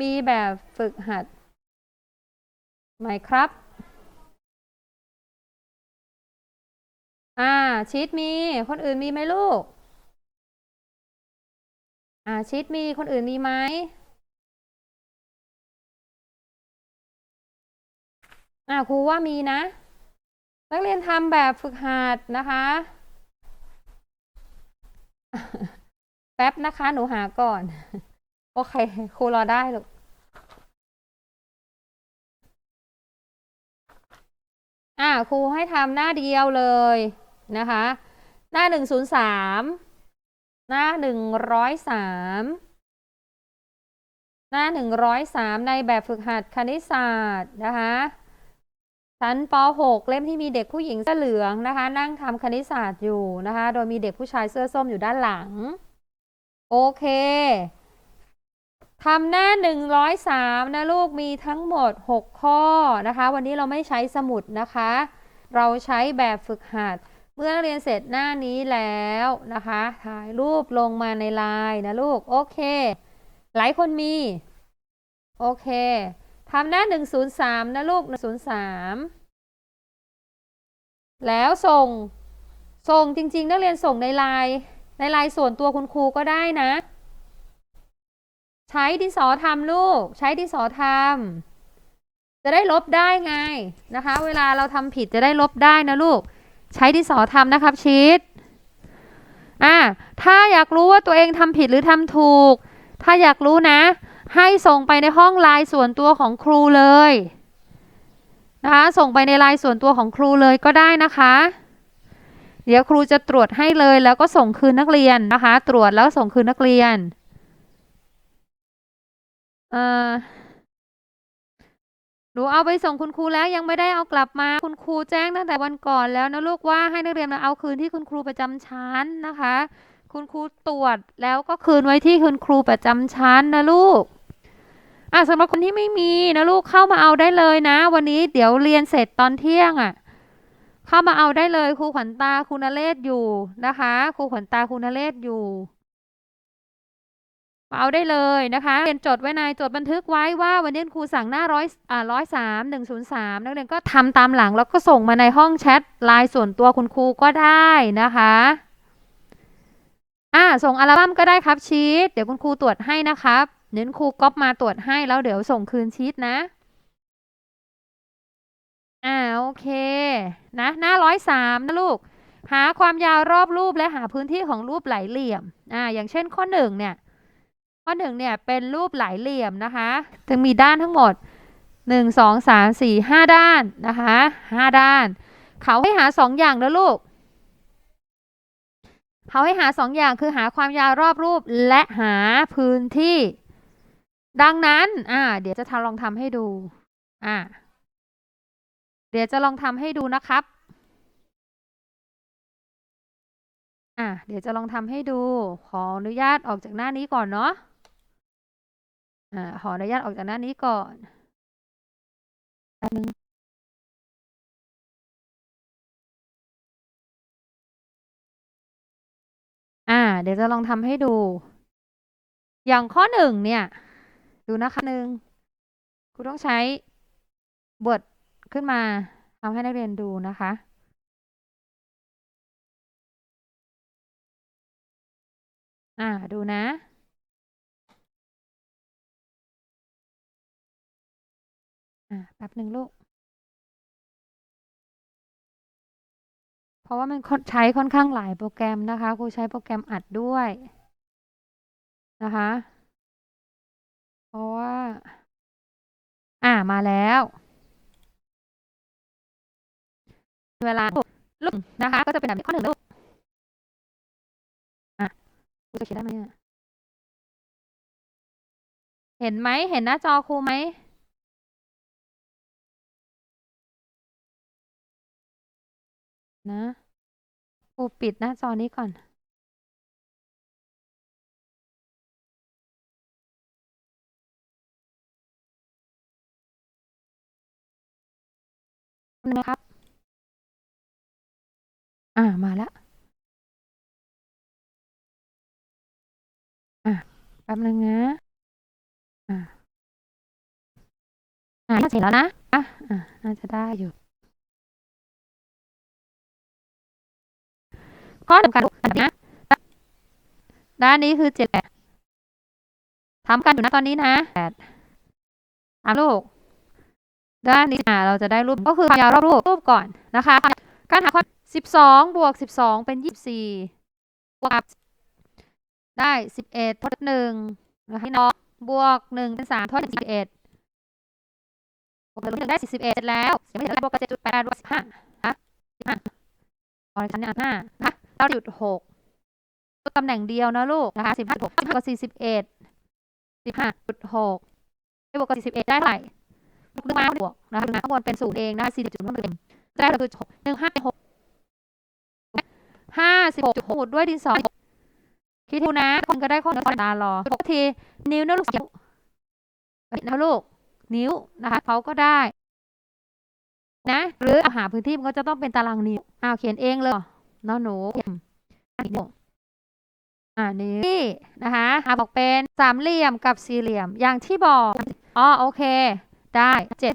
มีแบบฝึกหัด ไหมครับ อ่า ชีตมี คนอื่นมีไหมลูก อ่า ชีตมี คนอื่นมีไหม อ่า ครูว่ามีนะ นักเรียนทำแบบฝึกหัดนะคะ แป๊บนะคะ หนูหาก่อน โอเค ครูรอได้ลูกอ่าครูให้ทำหน้าเดียวเลยนะคะ หน้าหนึ่งศูนย์สามหน้าหนึ่งร้อยสามหน้าหนึ่งร้อยสามในแบบฝึกหัดคณิตศาสตร์นะคะชั้นป .6 เล่มที่มีเด็กผู้หญิงเสื้อเหลืองนะคะ นั่งทำคณิตศาสตร์อยู่นะคะ โดยมีเด็กผู้ชายเสื้อส้มอยู่ด้านหลัง โอเค ทำหน้า 103 นะลูกมีทั้งหมด 6 ข้อนะคะ วันนี้เราไม่ใช้สมุดนะคะ เราใช้แบบฝึกหัด เมื่อนักเรียนเสร็จหน้านี้แล้วนะคะ ถ่ายรูปลงมาในไลน์นะลูก โอเค หลายคนมี โอเคทำหน้า 103 นะลูก 103 แล้วส่ง ส่งจริงๆ นักเรียนส่งในไลน์ในไลน์ส่วนตัวคุณครูก็ได้นะ ใช้ดินสอทำลูก ใช้ดินสอทำจะได้ลบได้ไงนะคะ เวลาเราทำผิดจะได้ลบได้นะลูก ใช้ดินสอทำนะครับชีตอ่าถ้าอยากรู้ว่าตัวเองทำผิดหรือทำถูก ถ้าอยากรู้นะ ให้ส่งไปในห้องไลน์ส่วนตัวของครูเลยนะคะส่งไปในไลน์ส่วนตัวของครูเลยก็ได้นะคะ เดี๋ยวครูจะตรวจให้เลยแล้วก็ส่งคืนนักเรียนนะคะ ตรวจแล้วส่งคืนนักเรียน เออหนูเอาไปส่งคุณครูแล้วยังไม่ได้เอากลับมา คุณครูแจ้งตั้งแต่วันก่อนแล้วนะลูกว่าให้นักเรียนมาเอาคืนที่คุณครูประจำชั้นนะคะ คุณครูตรวจแล้วก็คืนไว้ที่คุณครูประจำชั้นนะลูกอะสำหรับคนที่ไม่มีนะลูกเข้ามาเอาได้เลยนะ วันนี้เดี๋ยวเรียนเสร็จตอนเที่ยงอะ เข้ามาเอาได้เลยครูขวัญตาครูนเรศอยู่นะคะครูขวัญตาครูนเรศอยู่ เอาได้เลยนะคะเรียนจดไว้ในจดบันทึกไว้ว่าวันนี้ครูสั่งหน้าร้อยอ่าร้อยสามหนึ่งศูนย์สามนักเรียนก็ทำตามหลังแล้วก็ส่งมาในห้องแชทไลน์ส่วนตัวคุณครูก็ได้นะคะอ่าส่งอัลบั้มก็ได้ครับชีตเดี๋ยวคุณครูตรวจให้นะครับเดี๋ยวคุณครูก๊อปมาตรวจให้แล้วเดี๋ยวส่งคืนชีตนะอ่าโอเคนะหน้าร้อยสามนะลูก หาความยาวรอบรูปและหาพื้นที่ของรูปหลายเหลี่ยมอ่าอย่างเช่นข้อหนึ่งเนี่ย ข้อหนึ่งเนี่ยเป็นรูปหลายเหลี่ยมนะคะจะมีด้านทั้งหมดหนึ่งสองสามสี่ห้าด้านนะคะห้าด้าน เขาให้หาสองอย่างนะลูก เขาให้หาสองอย่างคือหาความยาวรอบรูปและหาพื้นที่ ดังนั้นอ่าเดี๋ยวจะทำลองทำให้ดูอ่าเดี๋ยวจะลองทำให้ดูนะครับอะเดี๋ยวจะลองทำให้ดู ขออนุญาตออกจากหน้านี้ก่อนเนาะ อ่า ขออนุญาตออกจากหน้านี้ก่อนแป๊บนึงอ่า เดี๋ยวจะลองทำให้ดู อย่างข้อหนึ่งเนี่ย ดูนะคะหนึ่งครูต้องใช้บทขึ้นมาทำให้นักเรียนดูนะคะอ่า ดูนะ อ่าแป๊บหนึ่งลูก เพราะว่ามันใช้ค่อนข้างหลายโปรแกรมนะคะ ครูใช้โปรแกรมอัดด้วยนะคะ เพราะว่า อ่ามาแล้ว เวลาลูกนะคะ ก็จะเป็นแบบนี้ข้อหนึ่งลูกอะครูจะเขียนได้ไหมเห็นไหม เห็นหน้าจอครูไหม นะครูปิดหน้าจอนี้ก่อน นะครับ อ่า มาล้วอะแป๊บนึงนะ อะอ่าน่าจะเห็นแล้วนะ อะอะน่าจะได้อยู่ ข้อสำคัญอันนะด้านนี้คือเจ็ดแปดทำกันอยู่นะตอนนี้นะแปดตามลูก ด้านนี้อ่าเราจะได้รูปก็คือความยาวรอบรูปรูปก่อนนะคะ การหาความสิบสองบวกสิบสองเป็นยี่สิบสี่บวกได้สิบเอ็ดทดหนึ่งให้น้องบวกหนึ่งเป็นสามทดสิบเอ็ดบวกหนึ่งเป็นหนึ่งได้สี่สิบเอ็ดแล้วยังไม่ถึงบวกเจ็ดจุดแปดบวกสิบห้าฮะสิบห้าตอนนี้ห้านะคะาจุดหกตำแหน่งเดียวนะลูกนะคะสิบห้าหกสิบห้ากับสี่สิบเอ็ดสิบห้าจุดหกไปบวกกับสี่สิบเอ็ดได้เท่าไหร่ลูกนึกมาบวกนะคะข้างบนเป็นศูนย์เองนะสี่สิบจุดหนึ่งเต็มได้เราคือหกหนึ่งห้าหกห้าสิบหกจุดหกด้วยดินสอคิดดูนะคนก็ได้ข้อนี้ตารอหกทีนิ้วนะลูกนิ้วนะลูก นิ้วนะคะเขาก็ได้ นะ หรืออาหาพื้นที่มันก็จะต้องเป็นตารางนิ้วอ้าวเขียนเองเลย นาะหนูเขียนนิ้วอ่านี่นะคะอาบอกเป็นสามเหลี่ยมกับสี่เหลี่ยมอย่างที่บอกอ๋อโอเค ได้เจ็ด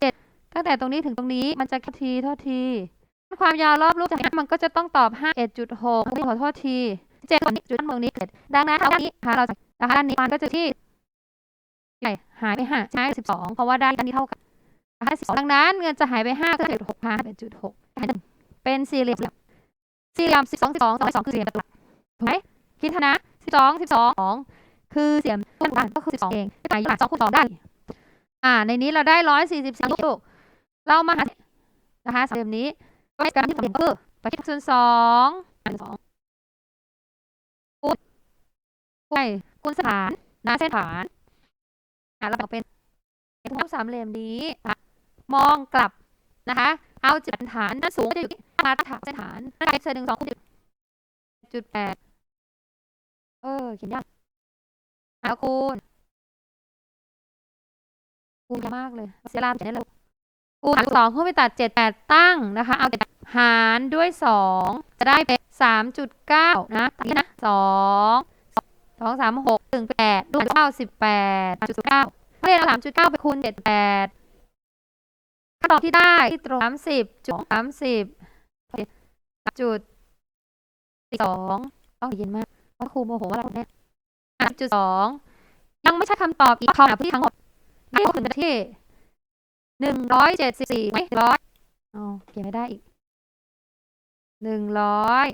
เจ็ดตั้งแต่ตรงนี้ถึงตรงนี้มันจะแค่ทีเท่าทีความยาวรอบรูปมันก็จะต้องตอบห้าเอ็ดจุดหกขอโทษทีเจ็ดจุดตรงนี้เจ็ดดังนั้นด้านนี้นะคะเราจะนะคะด้านนี้มันก็จะที่ใหญ่หายไปห้าใช่สิบสองเพราะว่าด้านนี้เท่ากันนะคะสิบสองดังนั้นเงินจะหายไปห้าก็จะหกห้าเป็นจุดหก เป็นสี่เหลี่ยมสี่เหลี่ยมสิบสองสิบสองสองสองคือสี่เหลี่ยมถูกไหมคิดนะสิบสองสิบสองคือเหลี่ยมต้นกันก็คือสิบสองเองไหนสองคูณสองได้ อ่า ในนี้เราได้ร้อยสี่สิบสี่ลูกเรามาหานะคะสามเหลี่ยมนี้ก็การที่สามเหลี่ยมคือไปที่ส่วนสองสองคูณคูณคูณสถานนะเส้นฐานอ่าเราแบ่งเป็นเป็นรูปสามเหลี่ยมนี้มองกลับนะคะ เอาจุดฐานด้านสูงก็จะอยู่ที่มาตรฐานเส้นฐานได้เศษหนึ่งสองคูณจุดแปดเออเขียนยากเอาคูณคูณมากเลยเสียรามเขียนได้เลยคูณสองเพื่อไปตัดเจ็ดแปดตั้งนะคะเอาเจ็ดหารด้วยสองจะได้เป็นสามจุดเก้านะตัดนี้นะสองสองสามหกถึงแปดรวมเก้าสิบแปดจุดเก้าเรียนเอาสามจุดเก้าไปคูณเจ็ดแปด คำตอบที่ได้ที่ตรงสามสิบจุดสามสิบจุดสองต้องเย็นมากเพราะครูโมโหว่าเราเนี่ยจุดสองยังไม่ใช่คำตอบอีกคำที่ทั้งหมดได้ถึงที่หนึ่งร้อยเจ็ดสิบสี่ไหมร้อยอ๋อเขียนไม่ได้อีกหนึ่งร้อย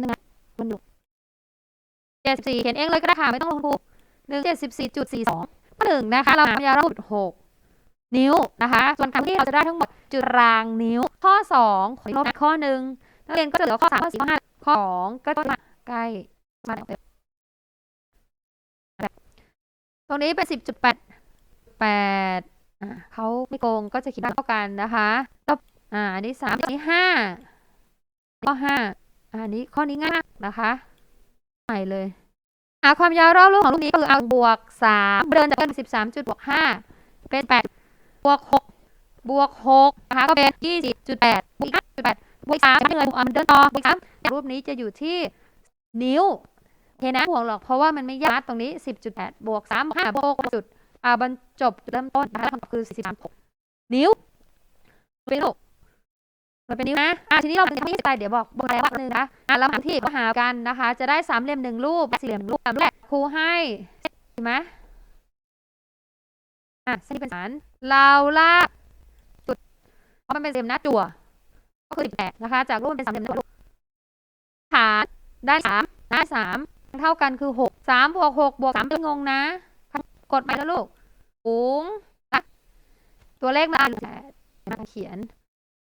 หนึ่งมันดุเจ็ดสิบสี่เขียนเองเลยก็ได้ค่ะ ไม่ต้องลงทุนหนึ่งเจ็ดสิบสี่จุดสี่สองก็หนึ่งนะคะ เราหายาวรอบจุดหก นิ้วนะคะ ส่วนคำที่เราจะได้ทั้งหมดจุดรางนิ้ว ข้อสองขอลบข้อหนึ่งนักเรียนก็จะเหลือข้อสามข้อสี่ข้อห้าข้อสองก็จะมาใกล้มาตรงนี้เป็นสิบจุดแปดแปดเขาไม่โกงก็จะคิดเท่ากันนะคะต่ออ่าอันนี้สามอันนี้ห้าข้อห้าอันนี้ข้อนี้ง่ายนะคะใหม่เลยหาความยาวรอบรูปของลูกนี้ก็คือเอาบวกสามเดินจากเป็นสิบสามจุดบวกห้าเป็นแปด บวกหกบวกหกนะคะก็เป็นยี่สิบจุดแปดบวกห้าจุดแปดบวกสามเงินอ่ามันเดินต่อบวกสามรูปนี้จะอยู่ที่นิ้วเคนะห่วงหรอกเพราะว่ามันไม่ยากตรงนี้สิบจุดแปดบวกสามบวกห้าบวกหกจุดอ่าบรรจบเริ่มต้นนะคะคำตอบคือ43นิ้วเป็นลูกมันเป็นนิ้วนะอ่าทีนี้เราจะทำให้ใจเดี๋ยวบอกบอกแล้วว่านึงนะอ่าเราหาที่ก็หากันนะคะ จะได้สามเหลี่ยมหนึ่งรูปสี่เหลี่ยมรูปตามแรกครูให้เห็นไหมอะเส้นนี้เป็นสาร เราลากจุดเพราะมันเป็นเส้นหน้าจั่ว ก็คือสิบแปดนะคะ จากรูปเป็นสามเหลี่ยมหนึ่งรูปฐานได้สามได้สามเท่ากันคือหกสามบวกหกบวกสามเป็นงงนะ กดไปแล้วลูกสูงตัวเลขมาแปดมาเขียน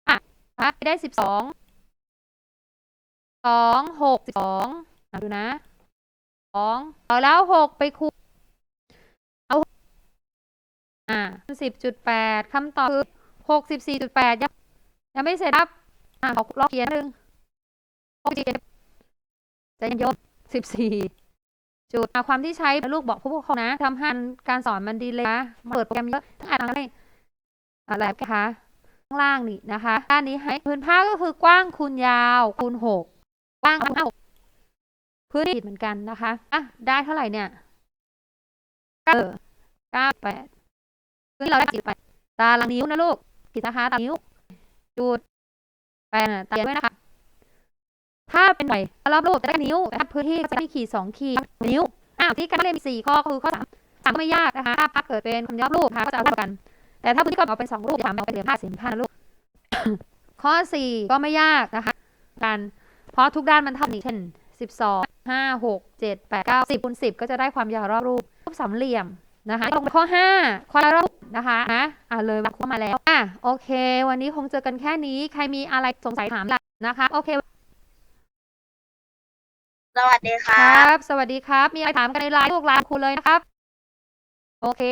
อะได้สิบสองสองหกสิบสองดูนะสองแล้วหกไปคูณ สิบจุดแปดคำตอบคือหกสิบสี่จุดแปดยังยังไม่เสร็จครับอ่าขอลอกเขียนหนึ่ง67ใจะย็นสี่จุดความที่ใช้ลูกบอกผู้ปกครองนะทำให้การสอนมันดีเลยนะเปิดโปรแกรมเยอะถ้าอ่านทั้งอะไรอะไรนะคะข้างล่างนี่นะคะด้านนี้ให้พื้นผ้าก็คือกว้างคูณยาวคูณหกกว้างคูณหกพื้นที่เหมือนกันนะคะอะได้เท่าไหร่เนี่ยเก้าแปด พื้นที่เราได้ขีดไป ตารางนิ้วนะลูกขีดนะคะตารางนิ้วจุดแปลนตามด้วยนะคะ ถ้าเป็นหน่วยรอบรูปจะได้นิ้วถ้าพื้นที่จะได้ขีดสองขีดนิ้วอ่าที่การเรียนมีสี่ข้อคือข้อสามสามก็ไม่ยากนะคะถ้าพักเกิดเป็นคนรอบรูปนะคะก็จะเอาเท่ากัน แต่ถ้าพื้นที่ก็เอาเป็นสองรูปอย่าทำเอาเป็นเหรียญห้าสิบห้านะลูกข้อสี่ก็ไม่ยากนะคะ การเพราะทุกด้านมันเท่านี้เช่นสิบสองห้าหกเจ็ดแปดเก้าสิบคูณสิบก็จะได้ความยาวรอบรูปรูปสามเหลี่ยมนะคะลงข้อห้าข้อรอบรูป นะคะนะอ่าเลยวัดเข้ามาแล้วอะโอเค วันนี้คงเจอกันแค่นี้ ใครมีอะไรสงสัยถามได้นะคะ โอเค สวัสดีคครัรับ บ สวัสดีครับ มีอะไรถามกันในไลน์ลูกไลน์ครูเลยนะครับ โอเค